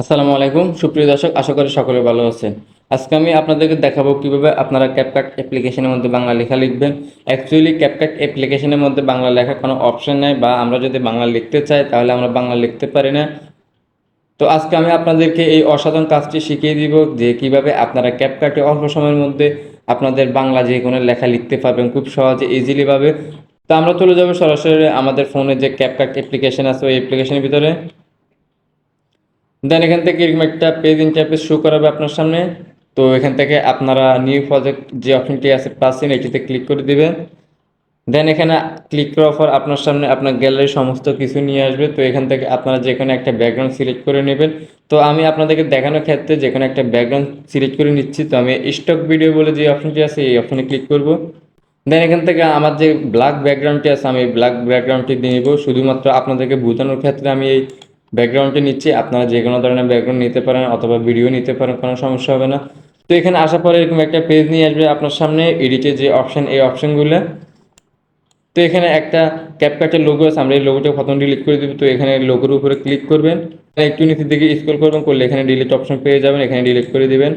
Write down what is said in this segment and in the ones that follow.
আসসালামু আলাইকুম। সুপ্রিয় দর্শক, আশা করি সকলে ভালো আছেন। আজকে আমি আপনাদেরকে দেখাবো কীভাবে আপনারা ক্যাপকাট অ্যাপ্লিকেশনের মধ্যে বাংলা লেখা লিখবেন। অ্যাকচুয়ালি ক্যাপকাট অ্যাপ্লিকেশনের মধ্যে বাংলা লেখার কোনো অপশন নেই বা আমরা যদি বাংলা লিখতে চাই, তাহলে আমরা বাংলা লিখতে পারি না। তো আজকে আমি আপনাদেরকে এই অসাধারণ কাজটি শিখিয়ে দিব যে কীভাবে আপনারা ক্যাপকাটে অল্প সময়ের মধ্যে আপনাদের বাংলা যে কোনো লেখা লিখতে পারবেন খুব সহজে ইজিলিভাবে তো আমরা চলে যাব সরাসরি আমাদের ফোনে যে ক্যাপকাট অ্যাপ্লিকেশন আছে, ওই অ্যাপ্লিকেশনের ভিতরে। দেন এখান থেকে এরকম একটা পেজ ইন্টারফেস শো করাবে আপনার সামনে। তো এখান থেকে আপনারা নিউ প্রজেক্ট যে অপশনটি আছে পাচ্ছেন এটিতে ক্লিক করে দিবেন। দেন এখানে ক্লিক করার পর আপনার সামনে আপনার গ্যালারি সমস্ত কিছু নিয়ে আসবে। তো এখান থেকে আপনারা যে কোনো একটা ব্যাকগ্রাউন্ড সিলেক্ট করে নেবেন। তো আমি আপনাদেরকে দেখানোর ক্ষেত্রে যে কোনো একটা ব্যাকগ্রাউন্ড সিলেক্ট করে নিচ্ছি, তো আমি স্টক ভিডিও বলে যে অপশনটি আছে, এই অপশনে ক্লিক করব। দেন এখান থেকে আমার যে ব্ল্যাক ব্যাকগ্রাউন্ডটি আছে, আমি ব্ল্যাক ব্যাকগ্রাউন্ডটি দিয়ে নিব। শুধুমাত্র আপনাদেরকে বোঝানোর ক্ষেত্রে আমি এই ব্যাকগ্রাউন্ডটি নিচ্ছি, আপনারা যে কোনো ধরনের ব্যাকগ্রাউন্ড নিতে পারেন অথবা ভিডিও নিতে পারেন, কোনো সমস্যা হবে না। তো এখানে আসার পরে এরকম একটা পেজ নিয়ে আসবে আপনার সামনে, এডিটে যে অপশন এই অপশনগুলো তো এখানে একটা ক্যাপকাটের লোগো আছে, আমরা এই লোগোটা প্রথম ডিলিট করে দেবো। তো এখানে লোগোর উপরে ক্লিক করবেন। একটু নিচের দিকে স্ক্রল করবেন, করলে এখানে ডিলিট অপশন পেয়ে যাবেন, এখানে ডিলিট করে দিবেন।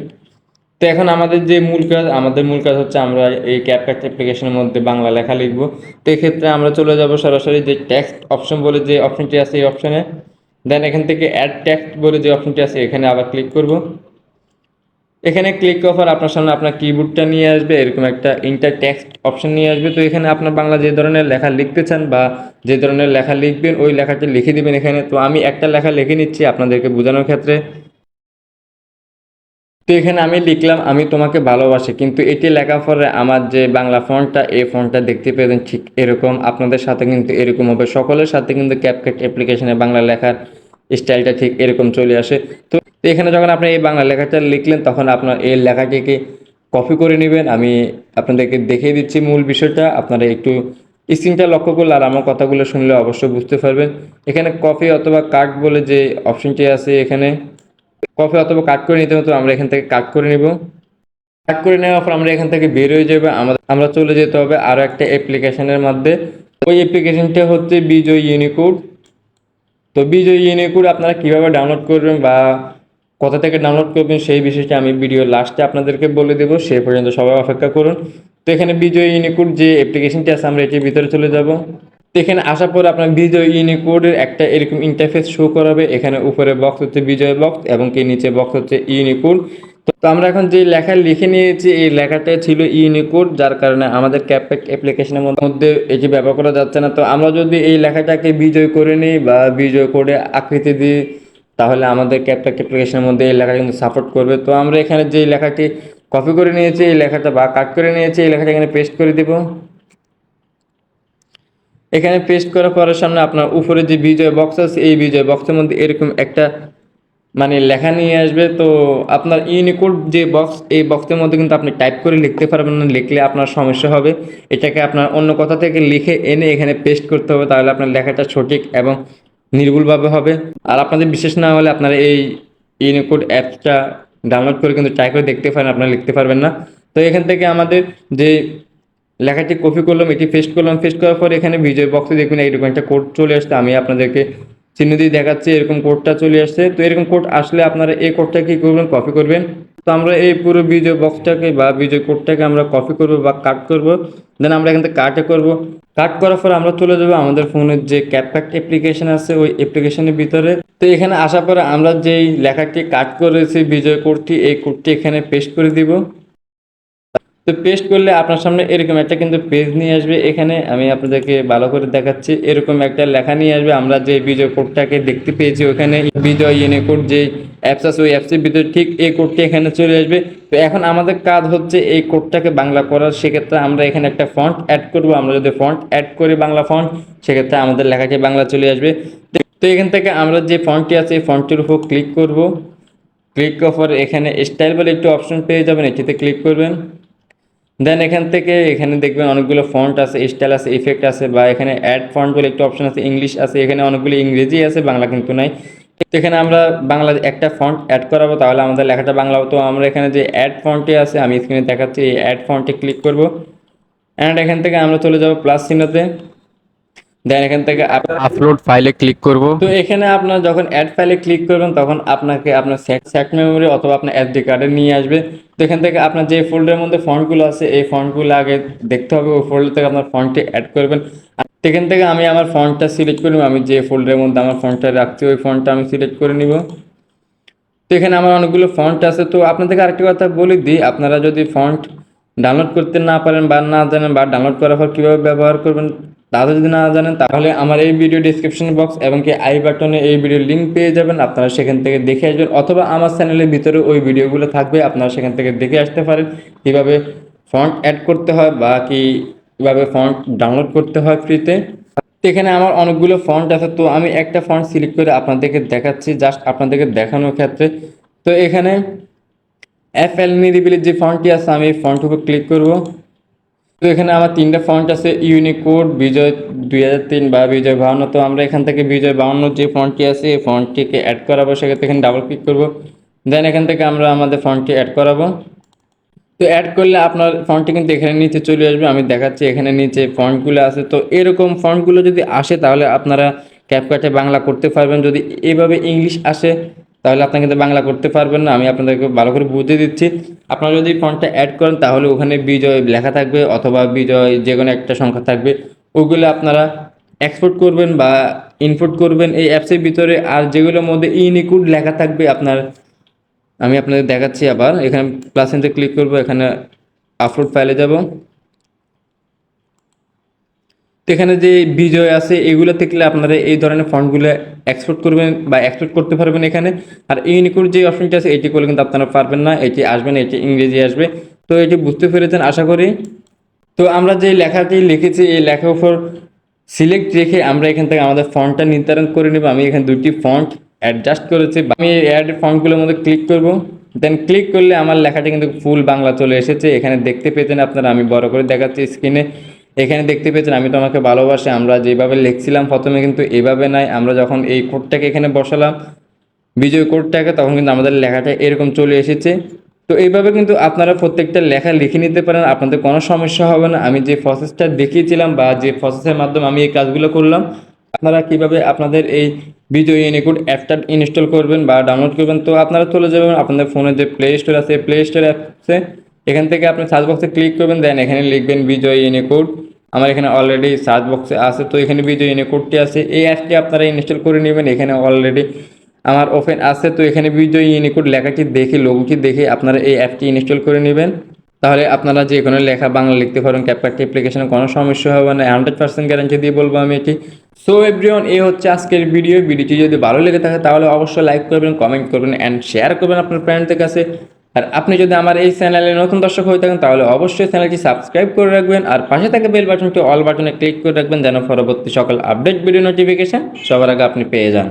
তো এখন আমাদের যে মূল কাজ, আমাদের মূল কাজ হচ্ছে আমরা এই ক্যাপকাট অ্যাপ্লিকেশনের মধ্যে বাংলা লেখা লিখব। তো এক্ষেত্রে আমরা চলে যাব সরাসরি যে টেক্সট অপশন বলে যে অপশনটি আছে এই অপশনে দেন এখান থেকে অ্যাড ট্যাক্স বলে যে অপশনটি আছে, এখানে আবার ক্লিক করব। এখানে ক্লিক করার আপনার সামনে আপনার কিবোর্ডটা নিয়ে আসবে, এরকম একটা ইন্টার টেক্সট অপশন নিয়ে আসবে। তো এখানে আপনার বাংলা যে ধরনের লেখা লিখতে চান বা যে ধরনের লেখা লিখবেন, ওই লেখাটি লিখে দিবেন এখানে। তো আমি একটা লেখা লিখে নিচ্ছি আপনাদেরকে বোঝানোর ক্ষেত্রে। তো এখানে আমি লিখলাম, আমি তোমাকে ভালোবাসি। কিন্তু এটি লেখার পরে আমার যে বাংলা ফন্টটা, এই ফন্টটা দেখতে পেলেন ঠিক এরকম। আপনাদের সাথে কিন্তু এরকম হবে। সকলের সাথে কিন্তু ক্যাপকাট অ্যাপ্লিকেশনে বাংলা লেখার স্টাইলটা ঠিক এরকম চলে আসে। তো এখানে যখন আপনি এই বাংলা লেখাটা লিখলেন, তখন আপনার এই লেখাটিকে কপি করে নেবেন। আমি আপনাদেরকে দেখিয়ে দিচ্ছি মূল বিষয়টা। আপনারা একটু স্ক্রিনটা লক্ষ্য করলে আর আমার কথাগুলো শুনলে অবশ্যই বুঝতে পারবেন। এখানে কপি অথবা কাট বলে যে অপশনটি আছে এখানে। কপি অথবা কাট করে নিতে হতো আমরা এখান থেকে কাট করে নিব। কাট করে নেওয়ার পর আমরা এখান থেকে বের হয়ে যাবে। আমাদের, আমরা চলে যেতে হবে আরও একটা অ্যাপ্লিকেশনের মধ্যে। ওই অ্যাপ্লিকেশনটা হচ্ছে বিজয় ইউনিকোড। তো বিজয় ইউনিকোড আপনারা কীভাবে ডাউনলোড করবেন বা কোথা থেকে ডাউনলোড করবেন সেই বিষয়টা আমি ভিডিও লাস্টে আপনাদেরকে বলে দেবো। সে পর্যন্ত সবাই অপেক্ষা করুন। তো এখানে বিজয় ইউনিকোড যে অ্যাপ্লিকেশনটি আছে, আমরা এটির ভিতরে চলে যাব। এখানে আসার পর আপনার বিজয় ইউনিকোডের একটা এরকম ইন্টারফেস শো করাবে। এখানে উপরে বক্স হচ্ছে বিজয় বক্স এবং কি নিচে বক্স হচ্ছে ইউনিকোড। তো আমরা এখন যে লেখা লিখে নিয়েছি, এই লেখাটা ছিল ইউনিকোড, যার কারণে আমাদের ক্যাপেক অ্যাপ্লিকেশনের মধ্যে এটি ব্যবহার করা যাচ্ছে না। তো আমরা যদি এই লেখাটাকে বিজয় করে নিই বা বিজয় করে আকৃতি দিই, তাহলে আমাদের ক্যাপটেক অ্যাপ্লিকেশনের মধ্যে এই লেখা কিন্তু সাপোর্ট করবে। তো আমরা এখানে যে লেখাটি কপি করে নিয়েছি, এই লেখাটা বা কাট করে নিয়েছি, এই লেখাটা এখানে পেস্ট করে দিব। এখানে পেস্ট করার পরের সামনে আপনার উপরে যে বিজয় বক্স আছে, এই বিজয় বক্সের মধ্যে এরকম একটা মানে লেখা নিয়ে আসবে। তো আপনার ইউনিকোড যে বক্স এই বক্সের মধ্যে কিন্তু আপনি টাইপ করে লিখতে পারবেন না, লিখলে আপনার সমস্যা হবে। এটাকে আপনার অন্য কথা থেকে লিখে এনে এখানে পেস্ট করতে হবে, তাহলে আপনার লেখাটা সঠিক এবং নির্ভুলভাবে হবে। আর আপনাদের বিশেষ না হলে আপনারা এই ইউনিকোড অ্যাপসটা ডাউনলোড করে কিন্তু ট্রাই করে দেখতে পারেন, আপনারা লিখতে পারবেন না। তো এখান থেকে আমাদের যে লেখাটি কপি করলাম, এটি পেস্ট করলাম পেস্ট করার পর এখানে বিজয় বক্সে দেখবেন এইরকম একটা কোড চলে আসছে, আমি আপনাদেরকে চিহ্ন দিয়ে দেখাচ্ছি, এরকম কোডটা চলে আসছে। তো এরকম কোড আসলে আপনারা এই কোডটা কি করবেন? কপি করবেন। তো আমরা এই পুরো বিজয় বক্সটাকে বা বিজয় কোডটাকে আমরা কপি করব বা কাট করব। দেন আমরা এখান থেকে কাটে করব। কাট করার পর আমরা চলে যাব আমাদের ফোনের যে ক্যাপপ্যাক্ট অ্যাপ্লিকেশন আছে, ওই অ্যাপ্লিকেশনের ভিতরে। তো এখানে আসার পরে আমরা যেই লেখাটি কাট করেছি বিজয় কোডটি এই কোডটি এখানে পেস্ট করে দিব। তো পেস্ট করলে আপনার সামনে এরকম একটা কিন্তু পেজ নিয়ে আসবে। এখানে আমি আপনাদেরকে ভালো করে দেখাচ্ছি। এরকম একটা লেখা নিয়ে আসবে। আমরা যে বিজয় কোডটাকে দেখতে পেয়েছি ওখানে বিজয় ইউনি কোড যে অ্যাপস আছে, ওই অ্যাপসের ভিতরে ঠিক এই কোডটি এখানে চলে আসবে। তো এখন আমাদের কাজ হচ্ছে এই কোডটাকে বাংলা করার। সেক্ষেত্রে আমরা এখানে একটা ফন্ট অ্যাড করব। আমরা যদি ফন্ট অ্যাড করি বাংলা ফন্ট সেক্ষেত্রে আমাদের লেখাকে বাংলা চলে আসবে। তো এখান থেকে আমরা যে ফন্টটি আছে, এই ফন্টটির উপর ক্লিক করব। ক্লিক করার এখানে স্টাইল বলে একটু অপশন পেয়ে যাবেন। এটিতে ক্লিক করবেন। দেন এখান থেকে এখানে দেখবেন অনেকগুলো ফন্ট আছে স্টাইল আছে ইফেক্ট আছে বা এখানে অ্যাড ফন্ট বলে একটা অপশন আছে ইংলিশ আছে, এখানে অনেকগুলো ইংরেজি আছে, বাংলা কিন্তু নাই। তো এখানে আমরা বাংলা একটা ফন্ট অ্যাড করাবো, তাহলে আমাদের লেখাটা বাংলা হতো। আমরা এখানে যে অ্যাড ফন্টে আছে, আমি স্ক্রিনে দেখাচ্ছি, এই অ্যাড ফন্টে ক্লিক করব। অ্যান্ড এখান থেকে আমরা চলে যাব প্লাস চিহ্নতে। দেন এখান থেকে আপ- আপলোড ফাইলে ক্লিক করব। তো এখানে আপনার যখন অ্যাড ফাইলে ক্লিক করবেন তখন আপনাকে আপনার স্যাট মেমোরি অথবা আপনার এসডি কার্ডে নিয়ে আসবে। তো এখান থেকে আপনার যে ফোল্ডারের মধ্যে ফন্টগুলো আছে এই ফন্টগুলো আগে দেখতে হবে। ওই ফোল্ডার থেকে আপনার ফন্টটি অ্যাড করবেন। এখান থেকে আমি আমার ফন্টটা সিলেক্ট করে আমি যে ফোল্ডারের মধ্যে আমার ফন্টটা রাখছি ওই ফন্টটা আমি সিলেক্ট করে নিব। তো এখানে আমার অনেকগুলো ফন্ট আছে। তো আপনাদেরকে আরেকটি কথা বলে দিই। আপনারা যদি ফন্ট ডাউনলোড করতে না পারেন বা না জানেন বা ডাউনলোড করার পর কীভাবে ব্যবহার করবেন তাহলে যদি না জানেন, তাহলে আমার এই ভিডিও ডিসক্রিপশন বক্স এবং কি আই বাটনে এই ভিডিওর লিঙ্ক পেয়ে যাবেন। আপনারা সেখান থেকে দেখে আসবেন। অথবা আমার চ্যানেলের ভিতরে ওই ভিডিওগুলো থাকবে, আপনারা সেখান থেকে দেখে আসতে পারেন। কীভাবে ফন্ট অ্যাড করতে হয় বা কীভাবে ফন্ট ডাউনলোড করতে হয় ফ্রিতে এখানে আমার অনেকগুলো ফন্ট আছে। তো আমি একটা ফন্ট সিলেক্ট করে আপনাদেরকে দেখাচ্ছি জাস্ট আপনাদেরকে দেখানোর ক্ষেত্রে। তো এখানে এফ এল নিরিবিলির যে ফন্টটি আছে, আমি এই ফন্ট উপর ক্লিক করব। তো এখানে আমার তিনটা ফন্ট আছে ইউনিকোড বিজয় দুই হাজার তিন বা বিজয় বাহান্ন তো আমরা এখান থেকে বিজয় বাহান্ন যে ফন্টটি আছে, এই ফন্টটিকে অ্যাড করাবো, সেক্ষেত্রে এখানে ডাবল ক্লিক করব। দেন এখান থেকে আমরা আমাদের ফন্টটি অ্যাড করাবো। তো অ্যাড করলে আপনার ফন্টটি কিন্তু এখানে নিচে চলে আসবে, আমি দেখাচ্ছি এখানে নিচে ফন্টগুলো আছে। তো এরকম ফন্টগুলো যদি আসে, তাহলে আপনারা ক্যাপকাটে বাংলা করতে পারবেন। যদি এভাবে ইংলিশ আসে তাহলে আপনারা কিন্তু বাংলা করতে পারবেন না। আমি আপনাদেরকে ভালো করে বুঝিয়ে দিচ্ছি। আপনারা যদি ফন্টটা অ্যাড করেন, তাহলে ওখানে বিজয় লেখা থাকবে অথবা বিজয় যে কোনো একটা সংখ্যা থাকবে। ওগুলো আপনারা এক্সপোর্ট করবেন বা ইনপুট করবেন। এই অ্যাপসের ভিতরে আর যেগুলোর মধ্যে ইউনিকুড লেখা থাকবে আপনার, আমি আপনাদের দেখাচ্ছি আবার। এখানে প্লাস ক্লিক করব, এখানে আপলোড ফাইলে যাব। তো এখানে যে বিজয় আছে, এগুলো থাকলে আপনারা এই ধরনের ফন্টগুলো এক্সপোর্ট করবেন বা এক্সপোর্ট করতে পারবেন এখানে। আর ইউনিকোড যে অপশনটি আছে, এটি করলে কিন্তু আপনারা পারবেন না। এটি আসবে না, এটি ইংরেজি আসবে। তো এটি বুঝতে পেরেছেন, আশা করি। তো আমরা যে লেখাটি লিখেছি, এই লেখার উপর সিলেক্ট রেখে আমরা এখান থেকে আমাদের ফন্টটা নির্ধারণ করে নেব। আমি এখানে দুটি ফন্ট অ্যাডজাস্ট করেছি। আমি এই অ্যাড ফন্টগুলোর মধ্যে ক্লিক করব। দেন ক্লিক করলে আমার লেখাটি কিন্তু ফুল বাংলা চলে এসেছে। এখানে দেখতে পেয়েছেন আপনারা, আমি বড় করে দেখাচ্ছি স্ক্রিনে এখানে দেখতে পেয়েছেন, আমি তোমাকে ভালোবাসি, আমরা যেভাবে লিখছিলাম প্রথমে কিন্তু এভাবে নাই, আমরা যখন এই কোডটাকে এখানে বসালাম, বিজয় কোডটাকে, তখন কিন্তু আমাদের লেখাটা এরকম চলে এসেছে। তো এইভাবে কিন্তু আপনারা প্রত্যেকটা লেখা লিখে নিতে পারেন, আপনাদের কোনো সমস্যা হবে না। আমি যে প্রসেসটা দেখিয়েছিলাম বা যে প্রসেসের মাধ্যমে আমি এই কাজগুলো করলাম, আপনারা কীভাবে আপনাদের এই বিজয় ইউনিকোড অ্যাপটা ইনস্টল করবেন বা ডাউনলোড করবেন, তো আপনারা চলে যাবেন আপনাদের ফোনের যে প্লে স্টোর আছে প্লে স্টোর অ্যাপসে এখান থেকে আপনি সার্চ বক্সে ক্লিক করবেন দেন এখানে লিখবেন বিজয় ইউনিকোড আমার এখানে অলরেডি সার্চ বক্সে আছে, তো এখানে বিজয় ইউনিকোডটি আছে। এই অ্যাপটি আপনারা ইনস্টল করে নেবেন, এখানে অলরেডি আমার ওপেন আছে, তো এখানে বিজয় ইউনিকোড লেখাটি দেখে লোগোটি দেখে আপনারা এই অ্যাপটি ইনস্টল করে নেবেন। তাহলে আপনারা যে কোনো লেখা বাংলা লিখতে পারেন ক্যাপকাট অ্যাপ্লিকেশনে কোনো সমস্যা হবে না হান্ড্রেড পার্সেন্ট গ্যারান্টি দিয়ে বলব আমি এটি। সো এভরিওয়ান এই হচ্ছে আজকের ভিডিও ভিডিওটি যদি ভালো লেগে থাকে, তাহলে অবশ্যই লাইক করবেন কমেন্ট করবেন অ্যান্ড শেয়ার করবেন আপনার ফ্রেন্ডদের কাছে। আর আপনি যদি আমার এই চ্যানেলে নতুন দর্শক হয়ে থাকেন, তাহলে অবশ্যই চ্যানেলটি সাবস্ক্রাইব করে রাখবেন আর পাশে থাকে বেল বাটনটি, অল বাটনে ক্লিক করে রাখবেন, যেন পরবর্তী সকল আপডেট, ভিডিও, নোটিফিকেশান সবার আগে আপনি পেয়ে যান।